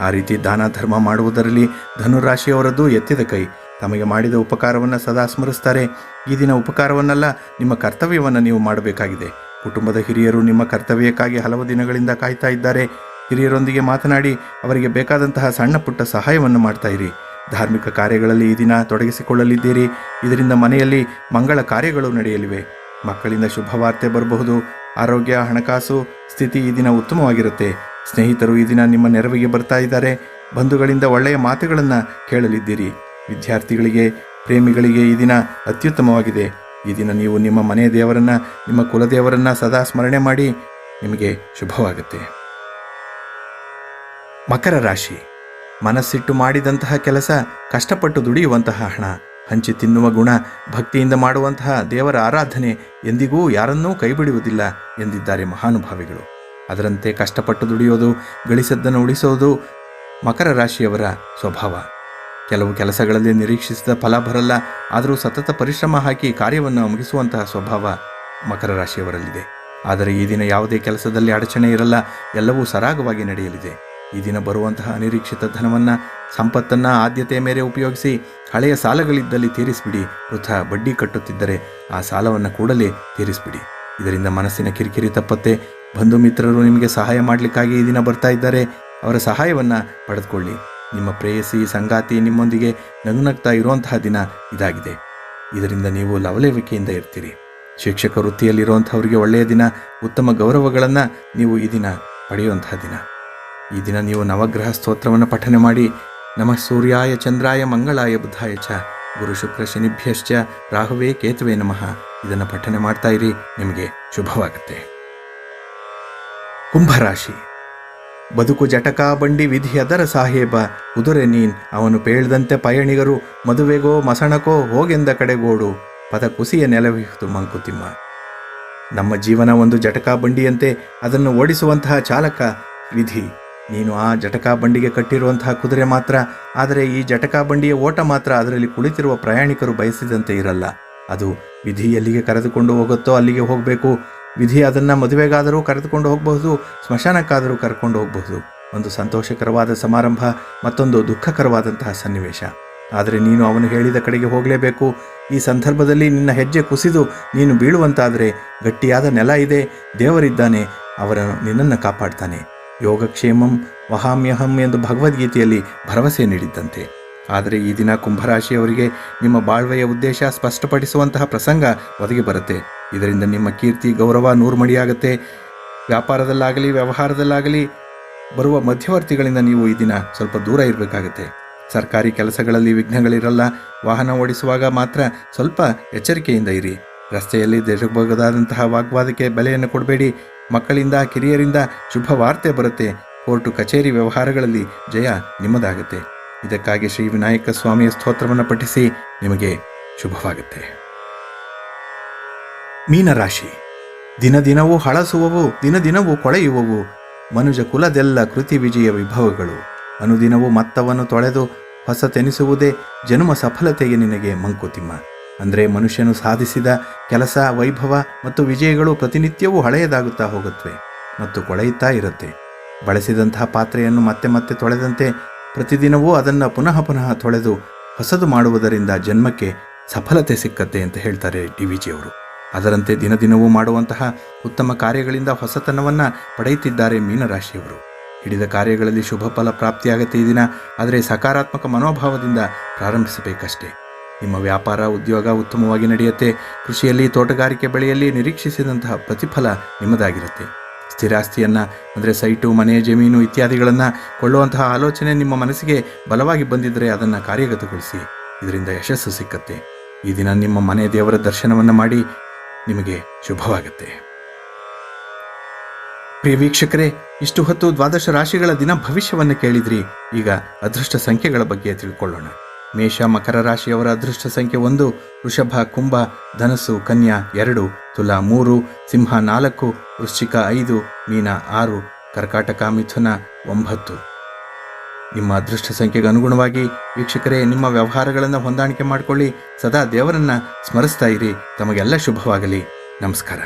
ಆ ರೀತಿ ದಾನ ಧರ್ಮ ಮಾಡುವುದರಲ್ಲಿ ಧನುರಾಶಿಯವರದ್ದು ಎತ್ತಿದ ಕೈ. ತಮಗೆ ಮಾಡಿದ ಉಪಕಾರವನ್ನು ಸದಾ ಸ್ಮರಿಸ್ತಾರೆ. ಈ ದಿನ ಉಪಕಾರವನ್ನಲ್ಲ, ನಿಮ್ಮ ಕರ್ತವ್ಯವನ್ನು ನೀವು ಮಾಡಬೇಕಾಗಿದೆ. ಕುಟುಂಬದ ಹಿರಿಯರು ನಿಮ್ಮ ಕರ್ತವ್ಯಕ್ಕಾಗಿ ಹಲವು ದಿನಗಳಿಂದ ಕಾಯ್ತಾ ಇದ್ದಾರೆ. ಹಿರಿಯರೊಂದಿಗೆ ಮಾತನಾಡಿ, ಅವರಿಗೆ ಬೇಕಾದಂತಹ ಸಣ್ಣ ಪುಟ್ಟ ಸಹಾಯವನ್ನು ಮಾಡ್ತಾ ಇರಿ. ಧಾರ್ಮಿಕ ಕಾರ್ಯಗಳಲ್ಲಿ ಈ ದಿನ ತೊಡಗಿಸಿಕೊಳ್ಳಲಿದ್ದೀರಿ. ಇದರಿಂದ ಮನೆಯಲ್ಲಿ ಮಂಗಳ ಕಾರ್ಯಗಳು ನಡೆಯಲಿವೆ. ಮಕ್ಕಳಿಂದ ಶುಭವಾರ್ತೆ ಬರಬಹುದು. ಆರೋಗ್ಯ, ಹಣಕಾಸು ಸ್ಥಿತಿ ಈ ದಿನ ಉತ್ತಮವಾಗಿರುತ್ತೆ. ಸ್ನೇಹಿತರು ಈ ದಿನ ನಿಮ್ಮ ನೆರವಿಗೆ ಬರ್ತಾ ಇದ್ದಾರೆ. ಬಂಧುಗಳಿಂದ ಒಳ್ಳೆಯ ಮಾತುಗಳನ್ನು ಕೇಳಲಿದ್ದೀರಿ. ವಿದ್ಯಾರ್ಥಿಗಳಿಗೆ, ಪ್ರೇಮಿಗಳಿಗೆ ಈ ದಿನ ಅತ್ಯುತ್ತಮವಾಗಿದೆ. ಈ ದಿನ ನೀವು ನಿಮ್ಮ ಮನೆ ದೇವರನ್ನು, ನಿಮ್ಮ ಕುಲದೇವರನ್ನು ಸದಾ ಸ್ಮರಣೆ ಮಾಡಿ ನಿಮಗೆ ಶುಭವಾಗುತ್ತೆ. ಮಕರ ರಾಶಿ. ಮನಸ್ಸಿಟ್ಟು ಮಾಡಿದಂತಹ ಕೆಲಸ, ಕಷ್ಟಪಟ್ಟು ದುಡಿಯುವಂತಹ ಹಣ, ಹಂಚಿ ತಿನ್ನುವ ಗುಣ, ಭಕ್ತಿಯಿಂದ ಮಾಡುವಂತಹ ದೇವರ ಆರಾಧನೆ ಎಂದಿಗೂ ಯಾರನ್ನೂ ಕೈಬಿಡುವುದಿಲ್ಲ ಎಂದಿದ್ದಾರೆ ಮಹಾನುಭಾವಿಗಳು. ಅದರಂತೆ ಕಷ್ಟಪಟ್ಟು ದುಡಿಯೋದು, ಗಳಿಸದ್ದನ್ನು ಉಳಿಸೋದು ಮಕರ ರಾಶಿಯವರ ಸ್ವಭಾವ. ಕೆಲವು ಕೆಲಸಗಳಲ್ಲಿ ನಿರೀಕ್ಷಿಸಿದ ಫಲ ಬರಲ್ಲ, ಆದರೂ ಸತತ ಪರಿಶ್ರಮ ಹಾಕಿ ಕಾರ್ಯವನ್ನು ಮುಗಿಸುವಂತಹ ಸ್ವಭಾವ ಮಕರ ರಾಶಿಯವರಲ್ಲಿದೆ. ಆದರೆ ಈ ದಿನ ಯಾವುದೇ ಕೆಲಸದಲ್ಲಿ ಅಡಚಣೆ ಇರಲ್ಲ, ಎಲ್ಲವೂ ಸರಾಗವಾಗಿ ನಡೆಯಲಿದೆ. ಈ ದಿನ ಬರುವಂತಹ ಅನಿರೀಕ್ಷಿತ ಧನವನ್ನು, ಸಂಪತ್ತನ್ನು ಆದ್ಯತೆಯ ಮೇರೆ ಉಪಯೋಗಿಸಿ ಹಳೆಯ ಸಾಲಗಳಿದ್ದಲ್ಲಿ ತೀರಿಸಿಬಿಡಿ, ವೃಥ ಬಡ್ಡಿ ಕಟ್ಟುತ್ತಿದ್ದರೆ ಆ ಸಾಲವನ್ನು ಕೂಡಲೇ ತೀರಿಸಿಬಿಡಿ. ಇದರಿಂದ ಮನಸ್ಸಿನ ಕಿರಿಕಿರಿ ತಪ್ಪತ್ತೆ. ಬಂಧು ಮಿತ್ರರು ನಿಮಗೆ ಸಹಾಯ ಮಾಡಲಿಕ್ಕಾಗಿ ಈ ದಿನ ಬರ್ತಾ ಇದ್ದಾರೆ. ಅವರ ಸಹಾಯವನ್ನು ಪಡೆದುಕೊಳ್ಳಿ. ನಿಮ್ಮ ಪ್ರೇಯಸಿ ಸಂಗಾತಿ ನಿಮ್ಮೊಂದಿಗೆ ನಗುನಗ್ತಾ ಇರುವಂತಹ ದಿನ ಇದಾಗಿದೆ. ಇದರಿಂದ ನೀವು ಲವಲೇವಿಕೆಯಿಂದ ಇರ್ತೀರಿ. ಶಿಕ್ಷಕ ವೃತ್ತಿಯಲ್ಲಿರುವಂಥವರಿಗೆ ಒಳ್ಳೆಯ ದಿನ, ಉತ್ತಮ ಗೌರವಗಳನ್ನು ನೀವು ಈ ದಿನ ಪಡೆಯುವಂತಹ ದಿನ. ಈ ದಿನ ನೀವು ನವಗ್ರಹ ಸ್ತೋತ್ರವನ್ನು ಪಠನೆ ಮಾಡಿ, ನಮಃ ಸೂರ್ಯಾಯ ಚಂದ್ರಾಯ ಮಂಗಳಾಯ ಬುದ್ಧಾಯ ಚ, ಗುರು ಶುಕ್ರ ಶನಿಭ್ಯಶ್ಚ, ರಾಹುವೇ ಕೇತುವೆ ನಮಃ. ಇದನ್ನು ಪಠನೆ ಮಾಡ್ತಾ ಇರಿ, ನಿಮಗೆ ಶುಭವಾಗುತ್ತೆ. ಕುಂಭರಾಶಿ. ಬದುಕು ಜಟಕಾ ಬಂಡಿ ವಿಧಿ ಅದರ ಸಾಹೇಬ. ಕುದುರೆ ನೀನ್, ಅವನು ಪೇಳ್ದಂತೆ ಪಯಣಿಗರು, ಮದುವೆಗೋ ಮಸಣಕೋ ಹೋಗೆಂದ ಕಡೆಗೋಡು. ಪದ ಕುಸಿಯ ನೆಲವಿಹುದು ಮಂಕುತಿಮ್ಮ. ನಮ್ಮ ಜೀವನ ಒಂದು ಜಟಕಾ ಬಂಡಿಯಂತೆ, ಅದನ್ನು ಓಡಿಸುವಂತಹ ಚಾಲಕ ವಿಧಿ. ನೀನು ಆ ಜಟಕಾ ಬಂಡಿಗೆ ಕಟ್ಟಿರುವಂತಹ ಕುದುರೆ ಮಾತ್ರ, ಆದರೆ ಈ ಜಟಕಾ ಬಂಡಿಯ ಓಟ ಮಾತ್ರ ಅದರಲ್ಲಿ ಕುಳಿತಿರುವ ಪ್ರಯಾಣಿಕರು ಬಯಸಿದಂತೆ ಇರಲ್ಲ. ಅದು ವಿಧಿ ಎಲ್ಲಿಗೆ ಕರೆದುಕೊಂಡು ಹೋಗುತ್ತೋ ಅಲ್ಲಿಗೆ ಹೋಗಬೇಕು ವಿಧಿ ಅದನ್ನು ಮದುವೆಗಾದರೂ ಕರೆದುಕೊಂಡು ಹೋಗಬಹುದು, ಸ್ಮಶಾನಕ್ಕಾದರೂ ಕರ್ಕೊಂಡು ಹೋಗಬಹುದು. ಒಂದು ಸಂತೋಷಕರವಾದ ಸಮಾರಂಭ, ಮತ್ತೊಂದು ದುಃಖಕರವಾದಂತಹ ಸನ್ನಿವೇಶ. ಆದರೆ ನೀನು ಅವನು ಹೇಳಿದ ಕಡೆಗೆ ಹೋಗಲೇಬೇಕು. ಈ ಸಂದರ್ಭದಲ್ಲಿ ನಿನ್ನ ಹೆಜ್ಜೆ ಕುಸಿದು ನೀನು ಬೀಳುವಂತಾದರೆ ಗಟ್ಟಿಯಾದ ನೆಲ ಇದೆ, ದೇವರಿದ್ದಾನೆ ಅವರನ್ನು ನಿನ್ನನ್ನು ಕಾಪಾಡ್ತಾನೆ. ಯೋಗಕ್ಷೇಮಂ ವಹಾಮ್ಯಹಂ ಎಂದು ಭಗವದ್ಗೀತೆಯಲ್ಲಿ ಭರವಸೆ ನೀಡಿದ್ದಂತೆ. ಆದರೆ ಈ ದಿನ ಕುಂಭರಾಶಿಯವರಿಗೆ ನಿಮ್ಮ ಬಾಳ್ವೆಯ ಉದ್ದೇಶ ಸ್ಪಷ್ಟಪಡಿಸುವಂತಹ ಪ್ರಸಂಗ ಒದಗಿ ಬರುತ್ತೆ. ಇದರಿಂದ ನಿಮ್ಮ ಕೀರ್ತಿ, ಗೌರವ ನೂರ್ಮಡಿಯಾಗುತ್ತೆ ವ್ಯಾಪಾರದಲ್ಲಾಗಲಿ, ವ್ಯವಹಾರದಲ್ಲಾಗಲಿ ಬರುವ ಮಧ್ಯವರ್ತಿಗಳಿಂದ ನೀವು ಈ ದಿನ ಸ್ವಲ್ಪ ದೂರ ಇರಬೇಕಾಗುತ್ತೆ. ಸರ್ಕಾರಿ ಕೆಲಸಗಳಲ್ಲಿ ವಿಘ್ನಗಳಿರಲ್ಲ. ವಾಹನ ಓಡಿಸುವಾಗ ಮಾತ್ರ ಸ್ವಲ್ಪ ಎಚ್ಚರಿಕೆಯಿಂದ ಇರಿ. ರಸ್ತೆಯಲ್ಲಿ ಜರುಗಬಹುದಾದಂತಹ ವಾಗ್ವಾದಕ್ಕೆ ಬೆಲೆಯನ್ನು ಕೊಡಬೇಡಿ. ಮಕ್ಕಳಿಂದ, ಕಿರಿಯರಿಂದ ಶುಭ ವಾರ್ತೆ ಬರುತ್ತೆ. ಕೋರ್ಟು, ಕಚೇರಿ ವ್ಯವಹಾರಗಳಲ್ಲಿ ಜಯ ನಿಮ್ಮದಾಗುತ್ತೆ. ಇದಕ್ಕಾಗಿ ಶ್ರೀ ವಿನಾಯಕ ಸ್ವಾಮಿಯ ಸ್ತೋತ್ರವನ್ನು ಪಠಿಸಿ ನಿಮಗೆ ಶುಭವಾಗುತ್ತೆ. ಮೀನರಾಶಿ. ದಿನ ದಿನವೂ ಹಳಸುವವು ದಿನ ದಿನವೂ ಕೊಳೆಯುವವು, ಮನುಜ ಕುಲದೆಲ್ಲ ಕೃತಿ ವಿಜಯ ವಿಭವಗಳು. ಅನುದಿನವೂ ಮತ್ತವನ್ನು ತೊಳೆದು ಹೊಸತೆನಿಸುವುದೇ ಜನ್ಮ ಸಫಲತೆಗೆ ನಿನಗೆ ಮಂಕುತಿಮ್ಮ. ಅಂದರೆ ಮನುಷ್ಯನು ಸಾಧಿಸಿದ ಕೆಲಸ, ವೈಭವ ಮತ್ತು ವಿಜಯಗಳು ಪ್ರತಿನಿತ್ಯವೂ ಹಳೆಯದಾಗುತ್ತಾ ಹೋಗುತ್ತವೆ ಮತ್ತು ಕೊಳೆಯುತ್ತಾ ಇರುತ್ತೆ. ಬಳಸಿದಂತಹ ಪಾತ್ರೆಯನ್ನು ಮತ್ತೆ ಮತ್ತೆ ತೊಳೆದಂತೆ ಪ್ರತಿದಿನವೂ ಅದನ್ನು ಪುನಃ ಪುನಃ ತೊಳೆದು ಹೊಸದು ಮಾಡುವುದರಿಂದ ಜನ್ಮಕ್ಕೆ ಸಫಲತೆ ಸಿಕ್ಕತ್ತೆ ಅಂತ ಹೇಳ್ತಾರೆ ಡಿ ವಿ ಜಿಯವರು ಅದರಂತೆ ದಿನ ದಿನವೂ ಮಾಡುವಂತಹ ಉತ್ತಮ ಕಾರ್ಯಗಳಿಂದ ಹೊಸತನವನ್ನು ಪಡೆಯುತ್ತಿದ್ದಾರೆ ಮೀನರಾಶಿಯವರು. ಹಿಡಿದ ಕಾರ್ಯಗಳಲ್ಲಿ ಶುಭ ಫಲ ಪ್ರಾಪ್ತಿಯಾಗತ್ತೆ ಈ ದಿನ, ಆದರೆ ಸಕಾರಾತ್ಮಕ ಮನೋಭಾವದಿಂದ ಪ್ರಾರಂಭಿಸಬೇಕಷ್ಟೇ. ನಿಮ್ಮ ವ್ಯಾಪಾರ, ಉದ್ಯೋಗ ಉತ್ತಮವಾಗಿ ನಡೆಯುತ್ತೆ. ಕೃಷಿಯಲ್ಲಿ, ತೋಟಗಾರಿಕೆ ಬೆಳೆಯಲ್ಲಿ ನಿರೀಕ್ಷಿಸಿದಂತಹ ಪ್ರತಿಫಲ ನಿಮ್ಮದಾಗಿರುತ್ತೆ. ಸ್ಥಿರಾಸ್ತಿಯನ್ನು, ಅಂದರೆ ಸೈಟು, ಮನೆ, ಜಮೀನು ಇತ್ಯಾದಿಗಳನ್ನು ಕೊಳ್ಳುವಂತಹ ಆಲೋಚನೆ ನಿಮ್ಮ ಮನಸ್ಸಿಗೆ ಬಲವಾಗಿ ಬಂದಿದ್ದರೆ ಅದನ್ನು ಕಾರ್ಯಗತಗೊಳಿಸಿ. ಇದರಿಂದ ಯಶಸ್ಸು ಸಿಕ್ಕತ್ತೆ. ಈ ದಿನ ನಿಮ್ಮ ಮನೆ ದೇವರ ದರ್ಶನವನ್ನು ಮಾಡಿ ನಿಮಗೆ ಶುಭವಾಗುತ್ತೆ. ಪ್ರಿಯ ವೀಕ್ಷಕರೇ, ಇಷ್ಟು ಹೊತ್ತು ದ್ವಾದಶ ರಾಶಿಗಳ ದಿನ ಭವಿಷ್ಯವನ್ನು ಕೇಳಿದ್ರಿ. ಈಗ ಅದೃಷ್ಟ ಸಂಖ್ಯೆಗಳ ಬಗ್ಗೆ ತಿಳ್ಕೊಳ್ಳೋಣ. ಮೇಷ ಮಕರ ರಾಶಿಯವರ ಅದೃಷ್ಟ ಸಂಖ್ಯೆ ಒಂದು, ವೃಷಭ, ಕುಂಭ, ಧನಸ್ಸು, ಕನ್ಯಾ ಎರಡು, ತುಲಾ ಮೂರು, ಸಿಂಹ ನಾಲ್ಕು, ವೃಶ್ಚಿಕ ಐದು, ಮೀನ ಆರು, ಕರ್ಕಾಟಕ ಮಿಥುನ ಒಂಬತ್ತು. ನಿಮ್ಮ ಅದೃಷ್ಟ ಸಂಖ್ಯೆಗೆ ಅನುಗುಣವಾಗಿ ವೀಕ್ಷಕರೇ, ನಿಮ್ಮ ವ್ಯವಹಾರಗಳನ್ನು ಹೊಂದಾಣಿಕೆ ಮಾಡಿಕೊಳ್ಳಿ. ಸದಾ ದೇವರನ್ನ ಸ್ಮರಿಸ್ತಾ ಇರಿ. ತಮಗೆಲ್ಲ ಶುಭವಾಗಲಿ. ನಮಸ್ಕಾರ.